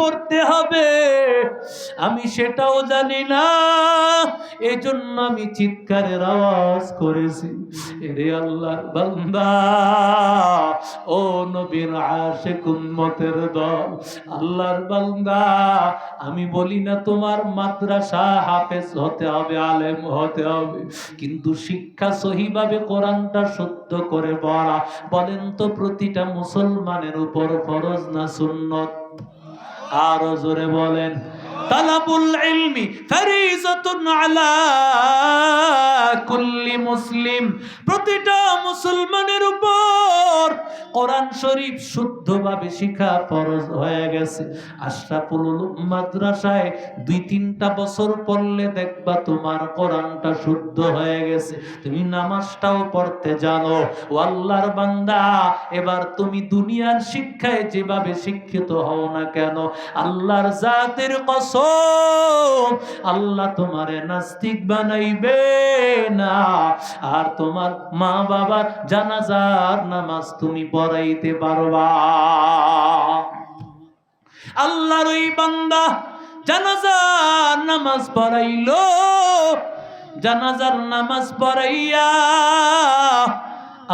পড়তে হবে। আমি সেটাও জানি না। এজন্য আমি চিৎকারের আওয়াজ করেছি, এরে আল্লাহর বান্দা, ও নবীর আশেক উম্মতের দল, আল্লাহর বান্দা, আমি বলি না তোমার মাদ্রাসা হাফেজ হতে হবে, আলেম হতে হবে, কিন্তু শিক্ষা সহিভাবে কোরআনটা শুদ্ধ করে পড়া। বলেন তো প্রতিটা মুসলমানের উপর ফরজ না সুন্নত? আরও জোরে বলেন তালাবুল ইলমি ফরিজাতুন আলা কুল্লি মুসলিম। প্রতিটা মুসলমানের উপর কোরআন শরীফ শুদ্ধভাবে শিখা ফরজ হয়ে গেছে। আশরাফুল মাদ্রাসায় দুই তিনটা বছর পড়লে দেখবা তোমার কোরআনটা শুদ্ধ হয়ে গেছে। তুমি নামাজটাও পড়তে জানো। ও আল্লাহর বান্দা, এবার তুমি দুনিয়ার শিক্ষায় যেভাবে শিক্ষিত হও না কেন, আল্লাহর জাতের কসম, আল্লাহ তোমারে নাস্তিক বানাইবে না। আর তোমার মা বাবার জানাজার নামাজ তুমি পড়াইতে পারবা। আল্লাহর ওই বান্দা জানাজার নামাজ পড়াইলো। জানাজার নামাজ পড়াইয়া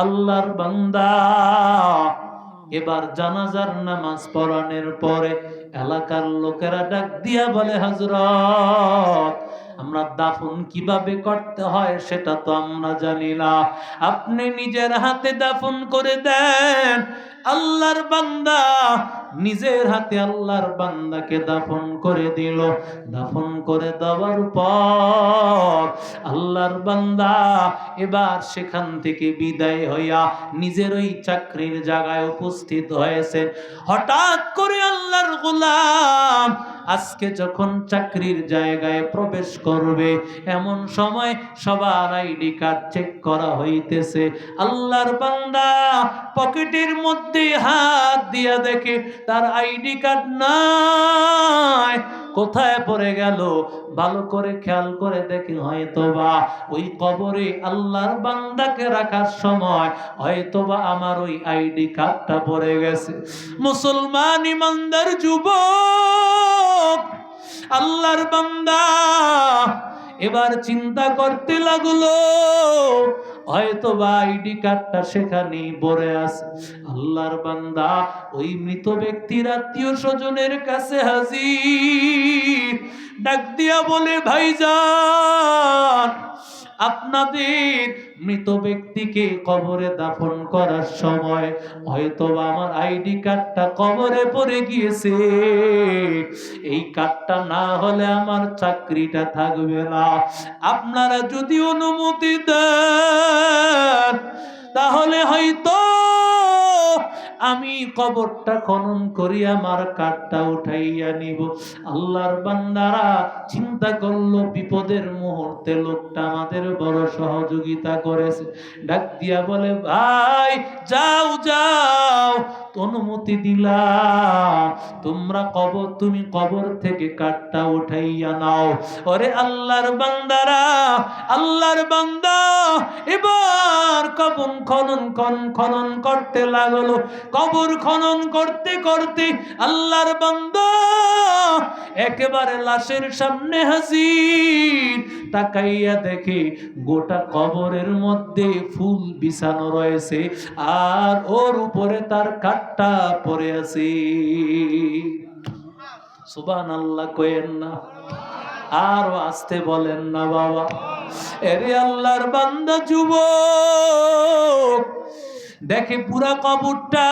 আল্লাহর বান্দা এবার জানাজার নামাজ পড়ানোর পরে এলাকার লোকেরা ডাক দিয়া বলে, হজরত আমরা দাফন কীভাবে করতে হয় সেটা তো আমরা জানি না। আপনি নিজের হাতে দাফন করে দেন, আল্লাহর বান্দা নিজের হাতে আল্লাহর বান্দাকে দাফন করে দিল। দাফন করে দেওয়ার পর আল্লাহর বান্দা এবার সেখান থেকে বিদায় হইয়া নিজের ওই চাকরির জায়গায় উপস্থিত হয়েছে। হঠাৎ করে আল্লাহর গোলাম আজকে যখন চাকরির জায়গায় প্রবেশ করবে, এমন সময় সবার আইডি কার্ড চেক করা হইতেছে। আল্লাহর বান্দা পকেটের মধ্যে হাত দিয়া দেখে, তার আইডি কার্ড নাই। কোথায় পড়ে গেল? ভালো করে খেয়াল করে দেখি হয়তো বা ওই কবরে আল্লাহর বান্দাকে রাখার সময় হয়তো বা আমার ওই আইডি কার্ডটা পড়ে গেছে। মুসলমান ইমানদার যুবক আল্লাহর বান্দা। এবার চিন্তা করতে লাগল হয়তো বা আইডি কার্ডটা সেখানেই পড়ে আছে। আল্লাহর বান্দা, ওই মৃত ব্যক্তির আত্মীয় স্বজনের কাছে হাজির। ডাক দিয়া বলে, ভাইজান, আপনাদের মৃত ব্যক্তিকে কবরে দাফন করার সময় হয়তো আমার আইডি কার্ডটা কবরে পড়ে গিয়েছে। এই কার্ডটা না হলে আমার চাকরিটা থাকবে না। আপনারা যদি অনুমতি দেন, তাহলে হয়তো আমি কবরটা খনন করি, আমার কাঠটা উঠাইয়া নিব। আল্লাহর বান্দারা চিন্তা করল, বিপদের মুহূর্তে লোকটা আমাদের বড় সহযোগিতা করেছে। ডাক দিয়া বলে, ভাই, যাও যাও। অনুমতি দিলাম। তোমরা কবর, তুমি কবর থেকে কাঠটা উঠাইয়া নাও। ওরে আল্লাহর বান্দারা, আল্লাহর বান্দা, এবার কবর খনন খনন খনন করতে লাগল। কবর খনন করতে করতে আল্লাহর বান্দা একেবারে লাশের সামনে হাজির। তাকাইয়া দেখে গোটা কবরের মধ্যে ফুল বিছানো রয়েছে। আর ওর উপরে তার কাঠটা পরে আছি। সুবান আল্লাহ কয়েন না। আরও আসতে বলেন না বাবা। এরে আল্লাহর বান্দা যুবক, দেখে পুরা কবরটা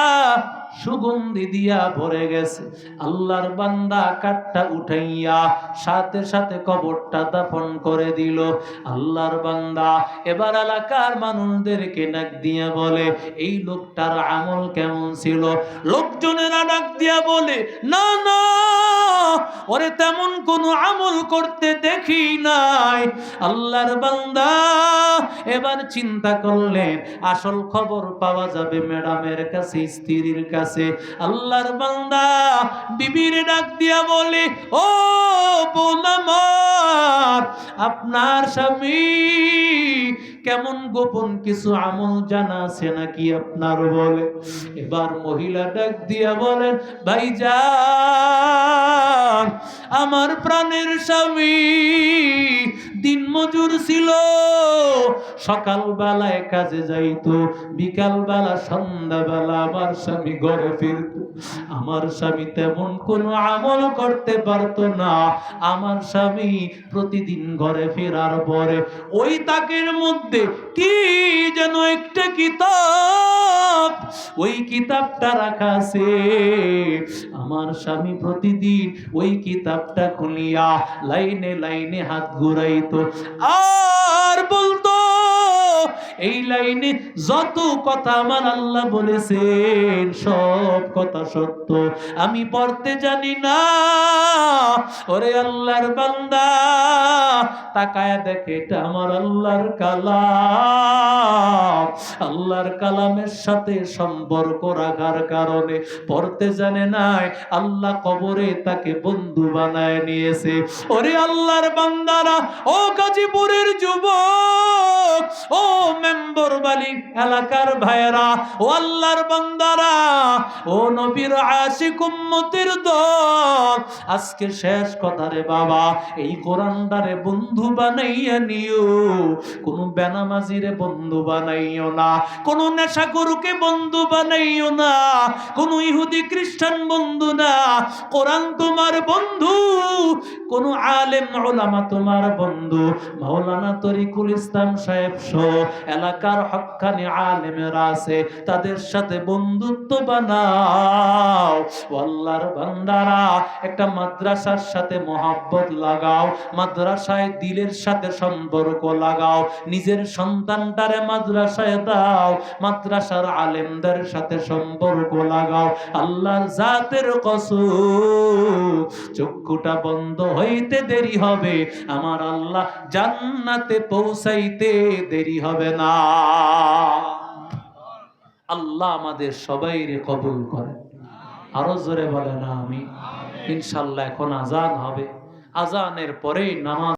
সুগন্ধি দিয়া ভরে গেছে। আল্লাহর বান্দা কাঠটা উঠাইয়া সাথে সাথে কবরটা দাফন করে দিল। আল্লাহর বান্দা এবার এলাকার মানুষদেরকে ডাক দিয়া বলে, এই লোকটার আমল কেমন ছিল? লোকজনেরা ডাক দিয়া বলে, না না ওরে তেমন কোনো আমল করতে দেখি নাই। আল্লাহর বান্দা, এবার চিন্তা করলেন, আসল খবর পাওয়া যাবে ম্যাডামের কাছে, স্ত্রীর কাছে। আল্লাহর বান্দা বিবির ডাক দিয়া বলে, ও বোন আপনার স্বামী কেমন গোপন কিছু আমল জানা আছে নাকি আপনার বলে? এবার মহিলা ডাক দিয়া বলেন ভাইজান আমার প্রাণের স্বামী দিন মজুর ছিল। সকাল বেলায় কাজে যাইতো বিকাল বেলা সন্ধ্যা বেলা আমার স্বামী ঘরে ফিরত। আমার স্বামী তেমন কোনো আমল করতে পারতো না। আমার স্বামী প্রতিদিন ঘরে ফেরার পরে ওই তাকের মধ্যে কি যেন একটা কিতাব? ওই কিতাবটা রাখা আছে। আমার স্বামী প্রতিদিন ওই কিতাবটা খুলিয়া লাইনে লাইনে হাত ঘুরাইতো। আর বলতো এই লাইনে যত কথা আমার আল্লাহ বলেছেন, সব কথা সত্য। আমি পড়তে জানি না। ওরে আল্লাহর বান্দা, তাকায় দেখে এটা আমার আল্লাহর কালাম। আল্লাহর কালামের সাথে সম্পর্ক রাখার কারণে পড়তে জানে নাই, আল্লাহ কবরে তাকে বন্ধু বানায় নিয়েছে। ওরে আল্লাহর বান্দারা, ও গাজীপুরের যুবক, ও মেম্বর বালি এলাকার ভাইয়েরা, ও আল্লাহর বান্দারা, ও নবীর আশিক উম্মতের দল, আজকে শেষ কথা রে বাবা, এই কোরআনটারে বন্ধু বানাইয়া নিও। কোন বেনামাজিরে বন্ধু বানাইও না, কোন নেশাগরুকে বন্ধু বানাইও না, কোন ইহুদি খ্রিস্টান বন্ধু না। কোরআন তোমার বন্ধু, কোন আলেম, ওলামা তোমার বন্ধু। মাওলানা তরিকুল ইসলাম সাহেব সহ এলাকার হক্কানি আলেমেরা আছে, তাদের সাথে বন্ধুত্ব বানাও। আল্লাহর বান্দারা, একটা মাদ্রাসার সাথে মহাব্বত লাগাও, মাদ্রাসায় দিলের সাথে সম্পর্ক লাগাও, নিজের সন্তানটারে মাদ্রাসায় দাও, মাদ্রাসার আলেমদের সাথে সম্পর্ক লাগাও। আল্লাহর জাতের কসম, চক্ষুটা বন্ধ হইতে দেরি হবে, আমার আল্লাহ জান্নাতে পৌঁছাইতে দেরি হবে না। আল্লাহ আমাদের সবাই কবুল করেন। আরও জোরে বলে না আমি ইনশাল্লাহ এখন আজান হবে। আজানের পরেই নামাজ